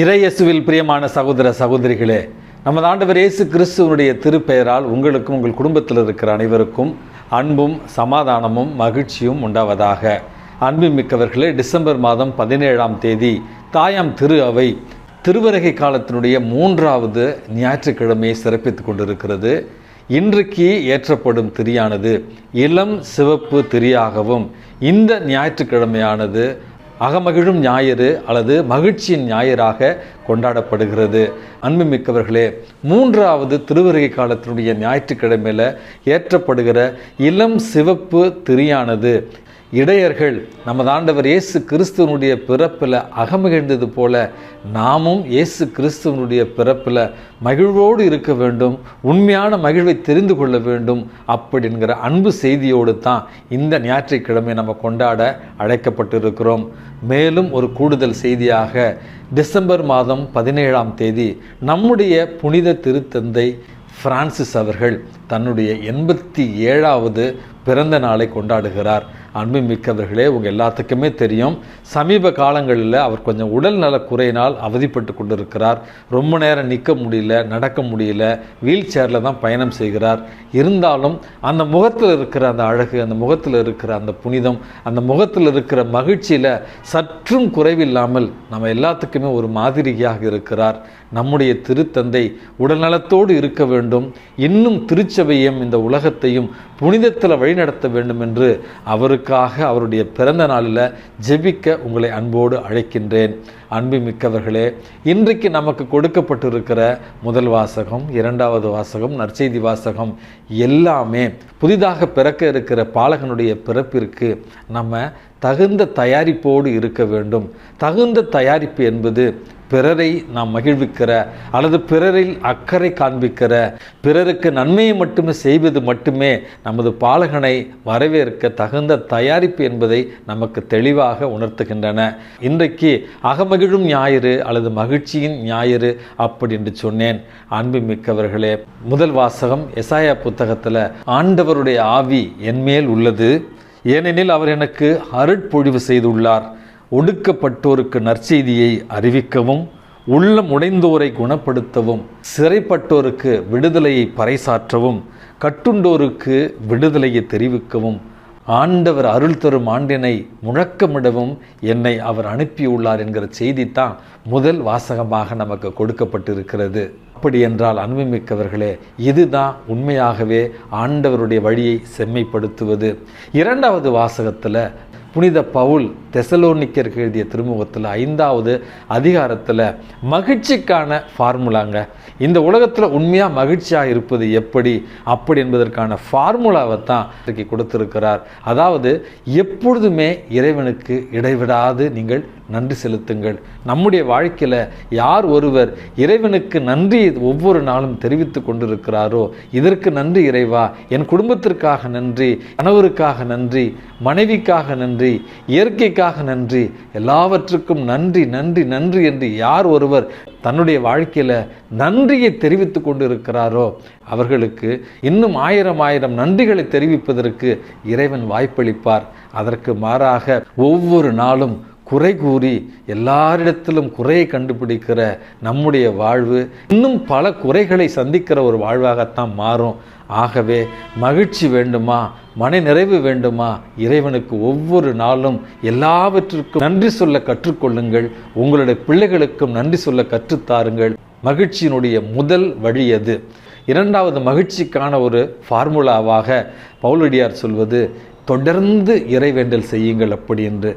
இறையேசுவில் பிரியமான சகோதர சகோதரிகளே நமது ஆண்டவர் இயேசு கிறிஸ்துவனுடைய திருப்பெயரால் உங்களுக்கும் உங்கள் குடும்பத்தில் இருக்கிற அனைவருக்கும் அன்பும் சமாதானமும் மகிழ்ச்சியும் உண்டாவதாக. அன்புமிக்கவர்களே டிசம்பர் மாதம் பதினேழாம் தேதி தாயாம் திரு அவை திருவரகை காலத்தினுடைய மூன்றாவது ஞாயிற்றுக்கிழமையை சிறப்பித்துக் கொண்டிருக்கிறது. இன்றைக்கு ஏற்றப்படும் திரியானது இளம் சிவப்பு திரியாகவும் இந்த ஞாயிற்றுக்கிழமையானது அகமகிழும் ஞாயிறு அல்லது மகிழ்ச்சியின் ஞாயிறாக கொண்டாடப்படுகிறது. அன்புமிக்கவர்களே மூன்றாவது திருவருகை காலத்தினுடைய ஞாயிற்றுக்கிழமையில் ஏற்றப்படுகிற இளம் சிவப்பு திரியானது இடையர்கள் நமது ஆண்டவர் இயேசு கிறிஸ்துவனுடைய பிறப்பில் அகமகிழ்ந்தது போல நாமும் இயேசு கிறிஸ்துவனுடைய பிறப்பில் மகிழ்வோடு இருக்க வேண்டும் உண்மையான மகிழ்வை தெரிந்து கொள்ள வேண்டும் அப்படிங்கிற அன்பு செய்தியோடு தான் இந்த ஞாயிற்றுக்கிழமை நம்ம கொண்டாட அழைக்கப்பட்டிருக்கிறோம். மேலும் ஒரு கூடுதல் செய்தியாக டிசம்பர் மாதம் பதினேழாம் தேதி நம்முடைய புனித திருத்தந்தை பிரான்சிஸ் அவர்கள் தன்னுடைய எண்பத்தி ஏழாவது பிறந்த நாளை கொண்டாடுகிறார். அன்பு மிக்கவர்களே உங்கள் எல்லாத்துக்குமே தெரியும். சமீப காலங்களில் அவர் கொஞ்சம் உடல் நல குறையினால் அவதிப்பட்டு கொண்டிருக்கிறார். ரொம்ப நேரம் நிற்க முடியல நடக்க முடியல வீல் சேரில் தான் பயணம் செய்கிறார். இருந்தாலும் அந்த முகத்தில் இருக்கிற அந்த அழகு அந்த முகத்தில் இருக்கிற அந்த புனிதம் அந்த முகத்தில் இருக்கிற மகிழ்ச்சியில் சற்றும் குறைவில்லாமல் நம்ம எல்லாத்துக்குமே ஒரு மாதிரியாக இருக்கிறார். நம்முடைய திருத்தந்தை உடல்நலத்தோடு இருக்க வேண்டும். இன்னும் திருச்சபையும் இந்த உலகத்தையும் புனிதத்தில் வழிநடத்த வேண்டும் என்று அவருக்காக அவருடைய பிறந்த நாளில் ஜெபிக்க உங்களை அன்போடு அழைக்கின்றேன். அன்பு மிக்கவர்களே இன்றைக்கு நமக்கு கொடுக்கப்பட்டிருக்கிற முதல் வாசகம் இரண்டாவது வாசகம் நற்செய்தி வாசகம் எல்லாமே புதிதாக பிறக்க இருக்கிற பாலகனுடைய பிறப்பிற்கு நம்ம தகுந்த தயாரிப்போடு இருக்க வேண்டும். தகுந்த தயாரிப்பு என்பது பிறரை நாம் மகிழ்விக்கிற அல்லது பிறரில் அக்கறை காண்பிக்கிற பிறருக்கு நன்மையை மட்டுமே செய்வது மட்டுமே நமது பாலகனை வரவேற்க தகுந்த தயாரிப்பு என்பதை நமக்கு தெளிவாக உணர்த்துகின்றன. இன்றைக்கு அகமகிழும் ஞாயிறு அல்லது மகிழ்ச்சியின் ஞாயிறு அப்படி என்று சொன்னேன். அன்பு மிக்கவர்களே முதல் வாசகம் எசாயா புத்தகத்தில் ஆண்டவருடைய ஆவி என்மேல் உள்ளது. ஏனெனில் அவர் எனக்கு அருட்பொழிவு செய்துள்ளார். ஒடுக்கப்பட்டோருக்கு நற்செய்தியை அறிவிக்கவும் உள்ளம் உடைந்தோரை குணப்படுத்தவும் சிறைப்பட்டோருக்கு விடுதலையை பறைசாற்றவும் கட்டுண்டோருக்கு விடுதலையை தெரிவிக்கவும் ஆண்டவர் அருள் தரும் ஆண்டினை முழக்கமிடவும் என்னை அவர் அனுப்பியுள்ளார் என்கிற செய்தி தான் முதல் வாசகமாக நமக்கு கொடுக்கப்பட்டிருக்கிறது. அப்படி என்றால் அன்புமிக்கவர்களே இதுதான் உண்மையாகவே ஆண்டவருடைய வழியை செம்மைப்படுத்துவது. இரண்டாவது வாசகத்தில் புனித பவுல் தெசலோனிக்கருக்கு எழுதிய திருமுகத்தில் ஐந்தாவது அதிகாரத்தில் மகிழ்ச்சிக்கான ஃபார்முலாங்க. இந்த உலகத்தில் உண்மையாக மகிழ்ச்சியாக இருப்பது எப்படி? அப்படி என்பதற்கான ஃபார்முலாவை தான் இன்றைக்கு கொடுத்திருக்கிறார். அதாவது எப்பொழுதுமே இறைவனுக்கு இடைவிடாது நீங்கள் நன்றி செலுத்துங்கள். நம்முடைய வாழ்க்கையில் யார் ஒருவர் இறைவனுக்கு நன்றி ஒவ்வொரு நாளும் தெரிவித்து கொண்டிருக்கிறாரோ இதற்கு நன்றி இறைவா என் குடும்பத்திற்காக நன்றி கணவருக்காக நன்றி மனைவிக்காக நன்றி இயற்கைக்காக நன்றி எல்லாவற்றுக்கும் நன்றி நன்றி நன்றி என்று யார் ஒருவர் தன்னுடைய வாழ்க்கையில் நன்றியை தெரிவித்து கொண்டிருக்கிறாரோ அவர்களுக்கு இன்னும் ஆயிரம் ஆயிரம் நன்றிகளை தெரிவிப்பதற்கு இறைவன் வாய்ப்பளிப்பார். அதற்கு மாறாக ஒவ்வொரு நாளும் குறை கூறி எல்லாரிடத்திலும் குறையை கண்டுபிடிக்கிற நம்முடைய வாழ்வு இன்னும் பல குறைகளை சந்திக்கிற ஒரு வாழ்வாகத்தான் மாறும். ஆகவே மகிழ்ச்சி வேண்டுமா? மன நிறைவு வேண்டுமா? இறைவனுக்கு ஒவ்வொரு நாளும் எல்லாவற்றிற்கும் நன்றி சொல்ல கற்றுக்கொள்ளுங்கள். உங்களுடைய பிள்ளைகளுக்கும் நன்றி சொல்ல கற்றுத்தாருங்கள். மகிழ்ச்சியினுடைய முதல் வழி அது இரண்டாவது மகிழ்ச்சிக்கான ஒரு ஃபார்முலாவாக பவுலடியார் சொல்வது தொடர்ந்து இறைவேண்டல் செய்யுங்கள் அப்படி என்று.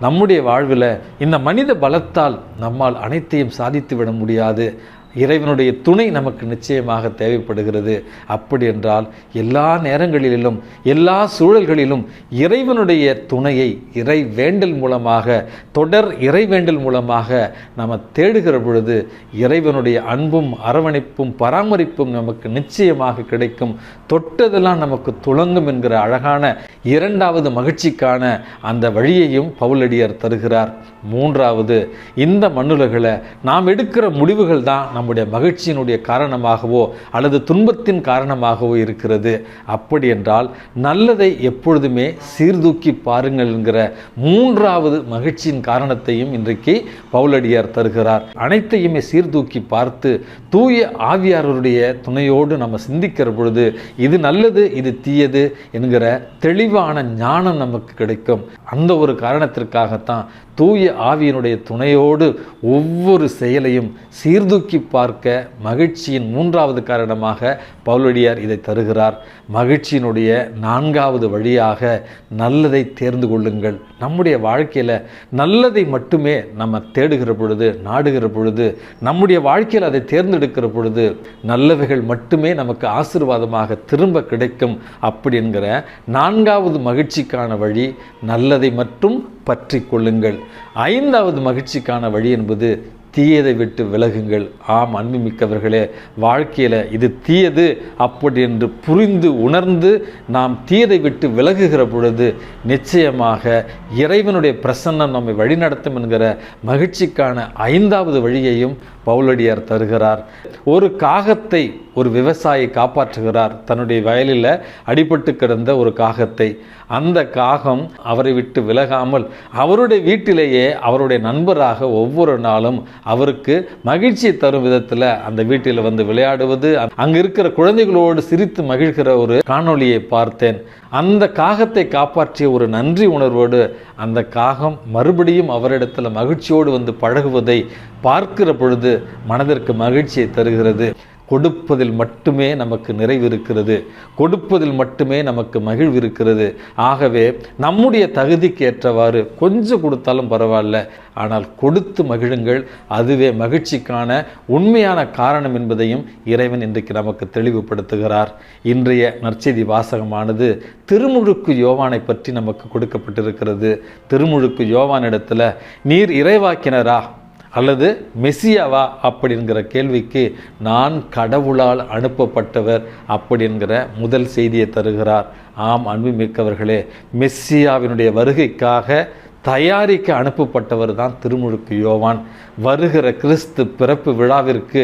நம்முடைய வாழ்வில் இந்த மனித பலத்தால் நம்மால் அனைத்தையும் சாதித்து விட முடியாது. இறைவனுடைய துணை நமக்கு நிச்சயமாக தேவைப்படுகிறது. அப்படி என்றால் எல்லா நேரங்களிலும் எல்லா சூழல்களிலும் இறைவனுடைய துணையை இறை வேண்டல் மூலமாக தொடர் இறைவேண்டல் மூலமாக நம்ம தேடுகிற பொழுது இறைவனுடைய அன்பும் அரவணைப்பும் பராமரிப்பும் நமக்கு நிச்சயமாக கிடைக்கும். தொட்டதெல்லாம் நமக்கு துளங்கும் என்கிற அழகான இரண்டாவது மகிழ்ச்சிக்கான அந்த வழியையும் பவுலடியார் தருகிறார். மூன்றாவது இந்த மண்ணுலகளை நாம் எடுக்கிற முடிவுகள் தான் நம்முடைய மகிழ்ச்சியினுடைய காரணமாகவோ அல்லது துன்பத்தின் காரணமாகவோ இருக்கிறது. அப்படி என்றால் நல்லதை எப்பொழுதுமே சீர்தூக்கி பாருங்கள் என்கிற மூன்றாவது மகிழ்ச்சியின் காரணத்தையும் இன்றைக்கு பவுலடியார் தருகிறார். அனைத்தையுமே சீர்தூக்கி பார்த்து தூய ஆவியாரருடைய துணையோடு நம்ம சிந்திக்கிற பொழுது இது நல்லது இது தீயது என்கிற தெளிவான ஞானம் நமக்கு கிடைக்கும். அந்த ஒரு காரணத்திற்காகத்தான் தூய ஆவியினுடைய துணையோடு ஒவ்வொரு செயலையும் சீர்தூக்கி பார்க்க மகிழ்ச்சியின் மூன்றாவது காரணமாக பவுலடியார் இதை தருகிறார். மகிழ்ச்சியினுடைய நான்காவது வழியாக நல்லதை தேர்ந்து கொள்ளுங்கள். நம்முடைய வாழ்க்கையில் நல்லதை மட்டுமே நம்ம தேடுகிற பொழுது நாடுகிற பொழுது நம்முடைய வாழ்க்கையில் அதை தேர்ந்தெடுக்கிற பொழுது நல்லவைகள் மட்டுமே நமக்கு ஆசீர்வாதமாக திரும்ப கிடைக்கும். அப்படிங்கிற நான்காவது மகிழ்ச்சிக்கான வழி நல்லதை மட்டும் பற்றி கொள்ளுங்கள். ஐந்தாவது மகிழ்ச்சிக்கான வழி என்பது தீயதை விட்டு விலகுங்கள். ஆம் அன்புமிக்கவர்களே வாழ்க்கையில் இது தீயது அப்படி என்று புரிந்து உணர்ந்து நாம் தீயதை விட்டு விலகுகிற பொழுது நிச்சயமாக இறைவனுடைய பிரசன்னம் நம்மை வழிநடத்தும் என்கிற மகிழ்ச்சிக்கான ஐந்தாவது வழியையும் பவுலடியார் தருகிறார். ஒரு காகத்தை ஒரு விவசாயி காப்பாற்றுகிறார். தன்னுடைய வயலில் அடிபட்டு கிடந்த ஒரு காகத்தை. அந்த காகம் அவரை விட்டு விலகாமல் அவருடைய வீட்டிலேயே அவருடைய நண்பராக ஒவ்வொரு நாளும் அவருக்கு மகிழ்ச்சி தரும் விதத்தில் அந்த வீட்டில் வந்து விளையாடுவது அங்கு இருக்கிற குழந்தைகளோடு சிரித்து மகிழ்கிற ஒரு காணொளியை பார்த்தேன். அந்த காகத்தை காப்பாற்றிய ஒரு நன்றி உணர்வோடு அந்த காகம் மறுபடியும் அவரிடத்தில் மகிழ்ச்சியோடு வந்து பழகுவதை பார்க்கிற பொழுது மனதிற்கு மகிழ்ச்சியை தருகிறது. கொடுப்பதில் மட்டுமே நமக்கு நிறைவு இருக்கிறது. கொடுப்பதில் மட்டுமே நமக்கு மகிழ்வு இருக்கிறது. ஆகவே நம்முடைய தகுதிக்கு ஏற்றவாறு கொஞ்சம் கொடுத்தாலும் பரவாயில்ல. ஆனால் கொடுத்து மகிழுங்கள். அதுவே மகிழ்ச்சிக்கான உண்மையான காரணம் என்பதையும் இறைவன் இன்றைக்கு நமக்கு தெளிவுபடுத்துகிறார். இன்றைய நற்செய்தி வாசகமானது திருமுழுக்கு யோவானை பற்றி நமக்கு கொடுக்கப்பட்டிருக்கிறது. திருமுழுக்கு யோவானிடத்தில் நீர் இறைவாக்கினரா? அல்லது மெஸ்ஸியாவா அப்படிங்கிற கேள்விக்கு நான் கடவுளால் அனுப்பப்பட்டவர் அப்படிங்கிற முதல் செய்தியை தருகிறார். ஆம் அன்புமிக்கவர்களே மெஸ்ஸியாவினுடைய வருகைக்காக தயாரிக்க அனுப்பப்பட்டவர் தான் திருமுழுக்கு யோவான். வருகிற கிறிஸ்து பிறப்பு விழாவிற்கு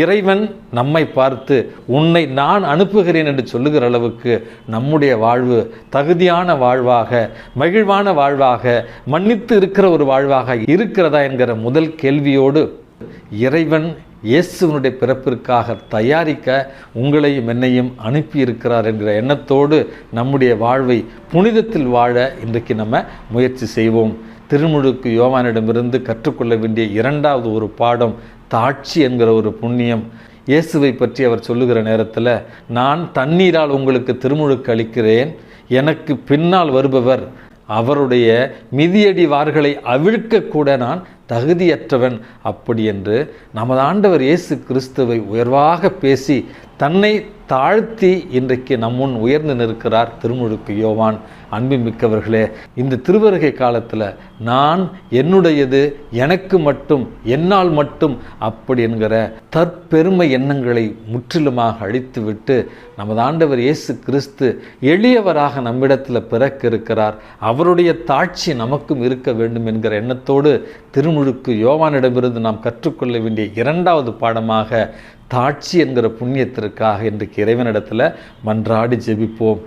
இறைவன் நம்மை பார்த்து உன்னை நான் அனுப்புகிறேன் என்று சொல்லுகிற அளவுக்கு நம்முடைய வாழ்வு தகுதியான வாழ்வாக மகிழ்வான வாழ்வாக மன்னித்து இருக்கிற ஒரு வாழ்வாக இருக்கிறதா என்கிற முதல் கேள்வியோடு இறைவன் இயேசுவனுடைய பிறப்பிற்காக தயாரிக்க உங்களையும் என்னையும் அனுப்பியிருக்கிறார் என்கிற எண்ணத்தோடு நம்முடைய வாழ்வை புனிதத்தில் வாழ இன்றைக்கு நம்ம முயற்சி செய்வோம். திருமுழுக்கு யோவானிடமிருந்து கற்றுக்கொள்ள வேண்டிய இரண்டாவது ஒரு பாடம் தாட்சி என்கிற ஒரு புண்ணியம். இயேசுவை பற்றி அவர் சொல்லுகிற நேரத்தில் நான் தண்ணீரால் உங்களுக்கு திருமுழுக்கு அளிக்கிறேன் எனக்கு பின்னால் வருபவர் அவருடைய மிதியடி வார்களை அவிழ்க்க கூட நான் தகுதியற்றவன் அப்படி என்று நமது ஆண்டவர் இயேசு கிறிஸ்துவை உயர்வாக பேசி தன்னை தாழ்த்தி இன்றைக்கு நம்முன் உயர்ந்து நிற்கிறார் திருமுழுக்கு யோவான். அன்பு மிக்கவர்களே இந்த திருவருகை காலத்தில் நான் என்னுடையது எனக்கு மட்டும் என்னால் மட்டும் அப்படி என்கிற தற்பெருமை எண்ணங்களை முற்றிலுமாக அழித்துவிட்டு நமது ஆண்டவர் இயேசு கிறிஸ்து எளியவராக நம்மிடத்தில் பிறக்க இருக்கிறார் அவருடைய தாட்சி நமக்கும் இருக்க வேண்டும் என்கிற எண்ணத்தோடு திருமுழுக்கு யோவானிடமிருந்து நாம் கற்றுக்கொள்ள வேண்டிய இரண்டாவது பாடமாக தாட்சி என்கிற புண்ணியத்திற்காக இன்றைக்கு இறைவனிடத்தில் மன்றாடி ஜெபிப்போம்.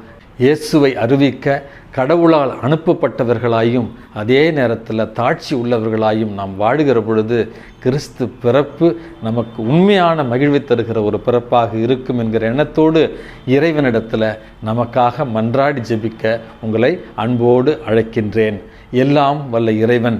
இயேசுவை அறிவிக்க கடவுளால் அனுப்பப்பட்டவர்களாயும் அதே நேரத்தில் தாட்சி உள்ளவர்களாயும் நாம் வாழுகிற பொழுது கிறிஸ்து பிறப்பு நமக்கு உண்மையான மகிழ்வை தருகிற ஒரு பிறப்பாக இருக்கும் என்கிற எண்ணத்தோடு இறைவனிடத்தில் நமக்காக மன்றாடி ஜெபிக்க உங்களை அன்போடு அழைக்கின்றேன். எல்லாம் வல்ல இறைவன்